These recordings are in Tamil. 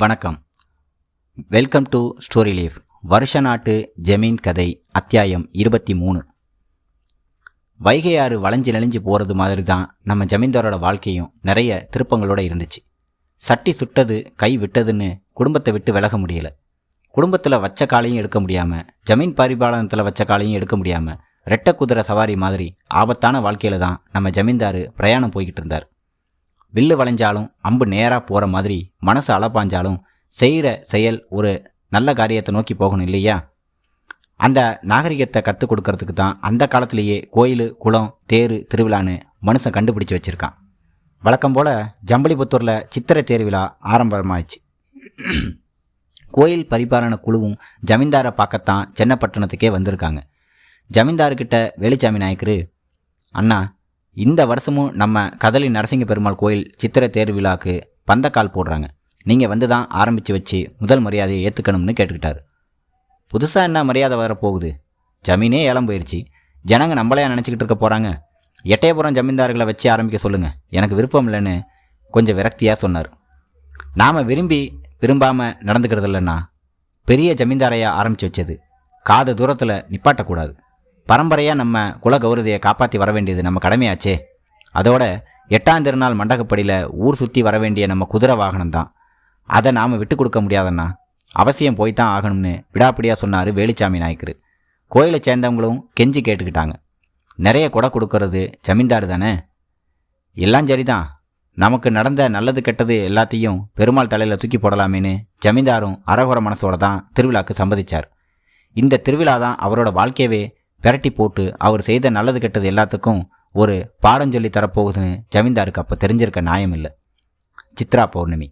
வணக்கம். வெல்கம் டு ஸ்டோரி லீஃப் வருஷ நாட்டு ஜமீன் கதை அத்தியாயம் இருபத்தி மூணு. வைகை ஆறு வளைஞ்சு நெளிஞ்சு போகிறது மாதிரி தான் நம்ம ஜமீன்தாரோட வாழ்க்கையும் நிறைய திருப்பங்களோடு இருந்துச்சு. சட்டி சுட்டது கை விட்டதுன்னு குடும்பத்தை விட்டு விலக முடியல. குடும்பத்தில் வச்ச காலையும் எடுக்க முடியாமல் ஜமீன் பரிபாலனத்தில் வச்ச காலையும் எடுக்க முடியாமல் ரெட்டை குதிரை சவாரி மாதிரி ஆபத்தான வாழ்க்கையில் தான் நம்ம ஜமீன்தார் பிரயாணம் போய்கிட்டு இருந்தார். வில்லு வளைஞ்சாலும் அம்பு நேராக போகிற மாதிரி மனசு அலப்பாஞ்சாலும் செய்கிற செயல் ஒரு நல்ல காரியத்தை நோக்கி போகணும் இல்லையா? அந்த நாகரிகத்தை கற்றுக் கொடுக்கறதுக்கு தான் அந்த காலத்திலேயே கோயில் குளம் தேர் திருவிழான்னு மனுஷன் கண்டுபிடிச்சு வச்சுருக்கான். வழக்கம் போல் ஜம்பளிபுத்தூரில் சித்திரை தேர்விழா ஆரம்பமாயிடுச்சு. கோயில் பரிபாலன குழுவும் ஜமீன்தாரை பார்க்கத்தான் சென்னப்பட்டணத்துக்கே வந்திருக்காங்க. ஜமீன்தார்கிட்ட வேலுச்சாமி நாயக்கரு அண்ணா இந்த வருஷமும் நம்ம கதலி நரசிங்க பெருமாள் கோயில் சித்திரை தேர் விழாக்கு பந்தக்கால் போடுறாங்க. நீங்கள் வந்து தான் ஆரம்பித்து வச்சு முதல் மரியாதையை ஏற்றுக்கணும்னு கேட்டுக்கிட்டாரு. புதுசாக என்ன மரியாதை வரப்போகுது? ஜமீனே ஏலம் போயிடுச்சு ஜனங்க நம்மளையா நினச்சிக்கிட்டு இருக்க போகிறாங்க எட்டயபுரம் ஜமீன்தார்களை வச்சு ஆரம்பிக்க சொல்லுங்கள் எனக்கு விருப்பம் இல்லைன்னு கொஞ்சம் விரக்தியாக சொன்னார். நாம் விரும்பி விரும்பாமல் நடந்துக்கிறது இல்லைன்னா பெரிய ஜமீன்தாரையாக ஆரம்பித்து வச்சது. காத தூரத்தில் நிப்பாட்டக்கூடாது. பரம்பரையாக நம்ம குல கௌரதியை காப்பாற்றி வர வேண்டியது நம்ம கடமையாச்சே. அதோட எட்டாம் திருநாள் மண்டகப்படியில் ஊர் சுற்றி வர வேண்டிய நம்ம குதிரை வாகனம் தான். அதை நாம் விட்டு கொடுக்க முடியாதண்ணா. அவசியம் போய் தான் ஆகணும்னு விடாப்பிடியாக சொன்னார் வேலுச்சாமி நாயக்கர். கோயிலை சேர்ந்தவங்களும் கெஞ்சி கேட்டுக்கிட்டாங்க. நிறைய கொடை கொடுக்கறது ஜமீன்தார் தானே? எல்லாம் சரிதான். நமக்கு நடந்த நல்லது கெட்டது எல்லாத்தையும் பெருமாள் தலையில் தூக்கி போடலாமேன்னு ஜமீன்தாரும் அரகுர மனசோட தான் திருவிழாக்கு சம்மதிச்சார். இந்த திருவிழா தான் அவரோட வாழ்க்கையவே பெரட்டி போட்டு அவர் செய்த நல்லது கெட்டது எல்லாத்துக்கும் ஒரு பாடம் சொல்லி தரப்போகுதுன்னு ஜமீன்தாருக்கு அப்போ தெரிஞ்சிருக்க நியாயம் இல்லை சித்ரா பௌர்ணமி.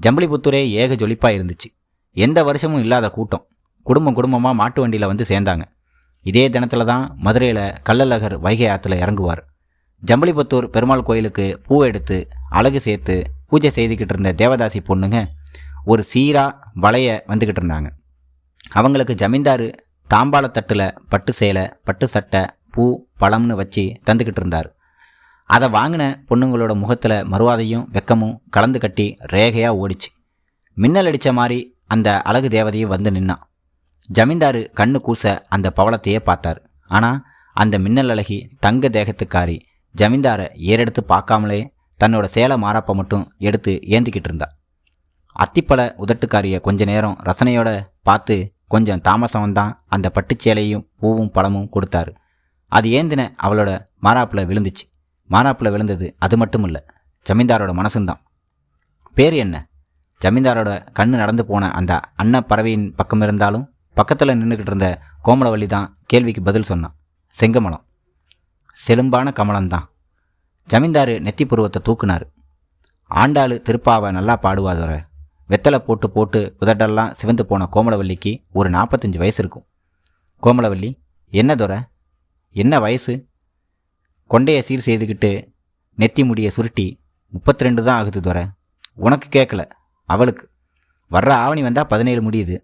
ஜம்பளிபுத்தூரே ஏக ஜொலிப்பாக இருந்துச்சு. எந்த வருஷமும் இல்லாத கூட்டம். குடும்பம் குடும்பமாக மாட்டு வண்டியில் வந்து சேர்ந்தாங்க. இதே தினத்தில் தான் மதுரையில் கள்ளழகர் வைகை ஆற்றுல இறங்குவார். ஜம்பளிபுத்தூர் பெருமாள் கோயிலுக்கு பூ எடுத்து அழகு சேர்த்து பூஜை செய்துக்கிட்டு இருந்த தேவதாசி பொண்ணுங்க ஒரு சீராக வளைய வந்துக்கிட்டு இருந்தாங்க. அவங்களுக்கு ஜமீன்தார் தாம்பாளத்தட்டில் பட்டு சேலை பட்டு சட்டை பூ பழம்னு வச்சு தந்துக்கிட்டு இருந்தார். அதை வாங்கின பொண்ணுங்களோட முகத்தில் மறுவாதையும் வெக்கமும் கலந்து கட்டி ரேகையாக ஓடிச்சு. மின்னல் அடித்த மாதிரி அந்த அழகு தேவதையும் வந்து நின்னான் ஜமீன்தார் கண்ணு கூச அந்த பவளத்தையே பார்த்தார். ஆனால் அந்த மின்னல் அழகி தங்க தேகத்துக்காரி ஜமீன்தாரை ஏறெடுத்து பார்க்காமலே தன்னோட சேலை மாறாப்பை மட்டும் எடுத்து ஏந்திக்கிட்டு இருந்தா. அத்திப்பழ உதட்டுக்காரியை கொஞ்ச நேரம் ரசனையோட பார்த்து கொஞ்சம் தாமசம் தான் அந்த பட்டுச்சேலையும் பூவும் பழமும் கொடுத்தாரு. அது ஏந்தின அவளோட மாறாப்பில் விழுந்துச்சு. மாறாப்பில் விழுந்தது அது மட்டும் இல்லை ஜமீன்தாரோட மனசுந்தான். பேர் என்ன? ஜமீன்தாரோட கண்ணு நடந்து போன அந்த அன்ன பறவையின் பக்கம் இருந்தாலும் பக்கத்தில் நின்றுக்கிட்டு இருந்த கோமலவள்ளி தான் கேள்விக்கு பதில் சொன்னான். செங்கமலம். செலும்பான கமலம்தான். ஜமீன்தாரு நெத்தி புருவத்தை தூக்குனார். ஆண்டாளு திருப்பாவை நல்லா பாடுவாதோரை. வெத்தலை போட்டு போட்டு உதட்டெல்லாம் சிவந்து போன கோமலவல்லிக்கு ஒரு நாற்பத்தஞ்சு வயசு இருக்கும். கோமலவல்லி என்ன துறை என்ன வயசு? கொண்டையை சீர் செய்துக்கிட்டு நெத்தி முடியை சுருட்டி முப்பத்தி ரெண்டு தான் ஆகுது துறை உனக்கு கேட்கல அவளுக்கு. வர்ற ஆவணி வந்தால் பதினேழு முடியுது.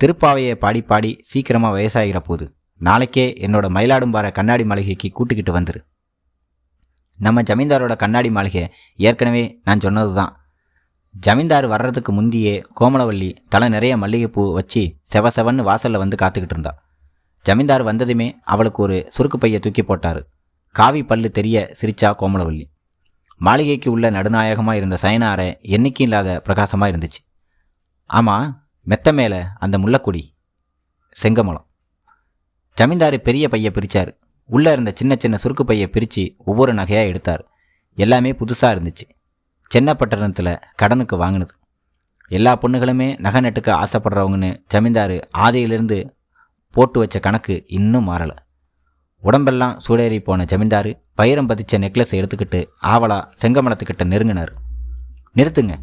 திருப்பாவையை பாடி பாடி சீக்கிரமாக வயசாகிற போது நாளைக்கே என்னோட மயிலாடும்பாறை கண்ணாடி மாளிகைக்கு கூட்டிக்கிட்டு வந்துரு. நம்ம ஜமீன்தாரோட கண்ணாடி மாளிகை ஏற்கனவே நான் சொன்னது தான் ஜமீன்தார் வர்றதுக்கு முந்தியே கோமலவள்ளி தலை நிறைய மல்லிகைப்பூ வச்சு செவ செவன்னு வாசலில் வந்து காத்துக்கிட்டு இருந்தா. ஜமீன்தார் வந்ததுமே அவளுக்கு ஒரு சுருக்கு பையை தூக்கி போட்டார். காவி பல்லு தெரிய சிரிச்சா கோமலவள்ளி மாளிகைக்கு உள்ள நடுநாயகமாக இருந்த சயனாரை என்றைக்கும் இல்லாத பிரகாசமாக இருந்துச்சு. ஆமாம் மெத்த மேலே அந்த முள்ளக்குடி செங்கமலம். ஜமீன்தார் பெரிய பையை பிரித்தார் உள்ளே இருந்த சின்ன சின்ன சுருக்கு பையை பிரித்து ஒவ்வொரு நகையாக எடுத்தார். எல்லாமே புதுசாக இருந்துச்சு. சென்னப்பட்டணத்தில் கடனுக்கு வாங்கினது. எல்லா பொண்ணுகளுமே நகை நட்டுக்க ஆசைப்படுறவங்கன்னு ஜமீன்தார் ஆதியிலிருந்து போட்டு வச்ச கணக்கு இன்னும் மாறலை. உடம்பெல்லாம் சூடேறி போன ஜமீன்தார் வைரம் பதிச்ச நெக்லஸ் எடுத்துக்கிட்டு ஆவலா செங்கமலத்துக்கிட்ட நெருங்கினார். நிறுத்துங்க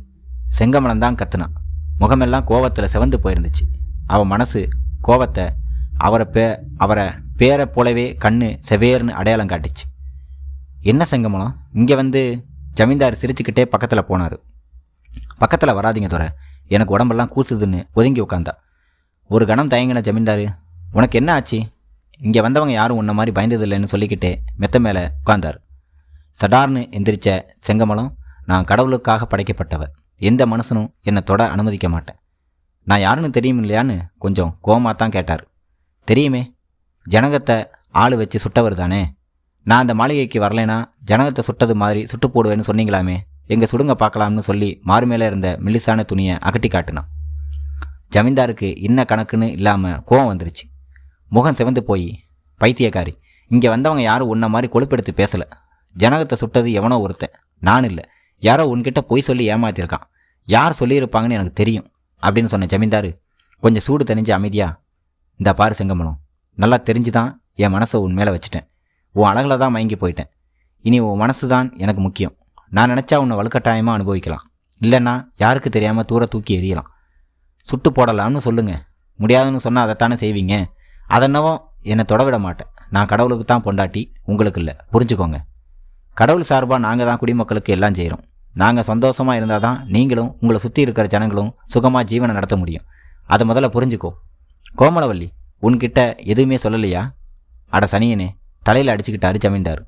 செங்கமலம் தான் கத்துனான் முகமெல்லாம் கோவத்தில் செவந்து போயிருந்துச்சு. அவன் மனசு கோவத்தை அவரை பே அவரை பேரை போலவே கண்ணு செவேர்னு அடையாளம் காட்டுச்சு. என்ன செங்கமலம்? இங்கே வந்து ஜமீன்தார் சிரிச்சுக்கிட்டே பக்கத்தில் போனார். பக்கத்தில் வராதீங்க துறை எனக்கு உடம்பெல்லாம் கூசுதுன்னு ஒதுங்கி உட்காந்தா ஒரு கணம் தயங்கின ஜமீன்தார் உனக்கு என்ன ஆச்சு? இங்கே வந்தவங்க யாரும் உன்ன மாதிரி பயந்ததில்லைன்னு சொல்லிக்கிட்டே மெத்த மேலே உட்கார்ந்தார் சடார்னு எந்திரிச்ச செங்கமலம் நான் கடவுளுக்காக படைக்கப்பட்டவர் எந்த மனுஷனும் என்னை தொட அனுமதிக்க மாட்டேன். நான் யாருன்னு தெரியும் இல்லையான்னு கொஞ்சம் கோவமாக தான் கேட்டார். தெரியுமே ஜனகத்தை ஆள் வச்சு சுட்டவர் தானே நான் அந்த மாளிகைக்கு வரலைன்னா ஜனகத்தை சுட்டது மாதிரி சுட்டு போடுவேன்னு சொன்னீங்களாமே. எங்கே சுடுங்க பார்க்கலாம்னு சொல்லி மாறு மேலே இருந்த மெல்லிசான துணியை அகட்டி காட்டினான். ஜமீன்தாருக்கு இன்ன கணக்குன்னு இல்லாமல் கோவம் வந்துருச்சு. முகம் சிவந்து போய் பைத்தியக்காரி இங்கே வந்தவங்க யாரும் உன்ன மாதிரி கொழுப்பெடுத்து பேசலை. ஜனகத்தை சுட்டது எவனோ ஒருத்தன். நான் இல்லை. யாரோ உன்கிட்ட பொய் சொல்லி ஏமாத்திருக்கான். யார் சொல்லியிருப்பாங்கன்னு எனக்கு தெரியும் அப்படின்னு சொன்ன ஜமீன்தார் கொஞ்சம் சூடு தணிஞ்சு அமைதியா இந்த பாரு செங்கமலம். நல்லா தெரிஞ்சு தான் என் மனசை உன் மேலே வச்சுட்டேன். உன் அழகில் தான் மயங்கி போயிட்டேன். இனி உன் மனசு தான் எனக்கு முக்கியம். நான் நினச்சா உன்னை வலுக்கட்டாயமாக அனுபவிக்கலாம். இல்லைன்னா யாருக்கு தெரியாமல் தூர தூக்கி எறியலாம். சுட்டு போடலாம்னு சொல்லுங்க. முடியாதுன்னு சொன்னால் அதைத்தானே செய்வீங்க. அதென்னவோ என்னை தொட விட மாட்டேன். நான் கடவுளுக்கு தான் பொண்டாட்டி உங்களுக்கு இல்லை. புரிஞ்சுக்கோங்க. கடவுள் சார்பாக நாங்கள் தான் குடிமக்களுக்கு எல்லாம் செய்கிறோம் நாங்கள் சந்தோஷமாக இருந்தால் தான் நீங்களும் உங்களை சுற்றி இருக்கிற ஜனங்களும் சுகமாக ஜீவனை நடத்த முடியும். அதை முதல்ல புரிஞ்சுக்கோ. கோமலவல்லி உன்கிட்ட எதுவுமே சொல்லலையா? அட சனியனே தலையில் அடிச்சுக்கிட்டாரு ஜமீன்தார்.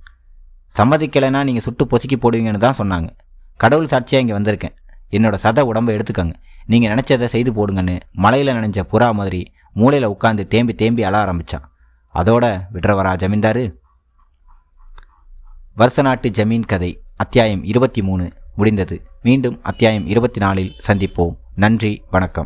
சம்மதிக்கலைன்னா நீங்கள் சுட்டு பொசுக்கி போடுவீங்கன்னு தான் சொன்னாங்க. கடவுள் சாட்சியாக இங்கே வந்திருக்கேன். என்னோட சத உடம்பை எடுத்துக்கங்க. நீங்கள் நினச்சதை செய்து போடுங்கன்னு மலையில் நினைஞ்ச புறா மாதிரி மூளையில் உட்காந்து தேம்பி தேம்பி அழ ஆரம்பித்தான் அதோட விடுறவரா ஜமீன்தாரு? வருஷ நாட்டு ஜமீன் கதை அத்தியாயம் இருபத்தி மூணு முடிந்தது. மீண்டும் அத்தியாயம் இருபத்தி நாலில் சந்திப்போம். நன்றி வணக்கம்.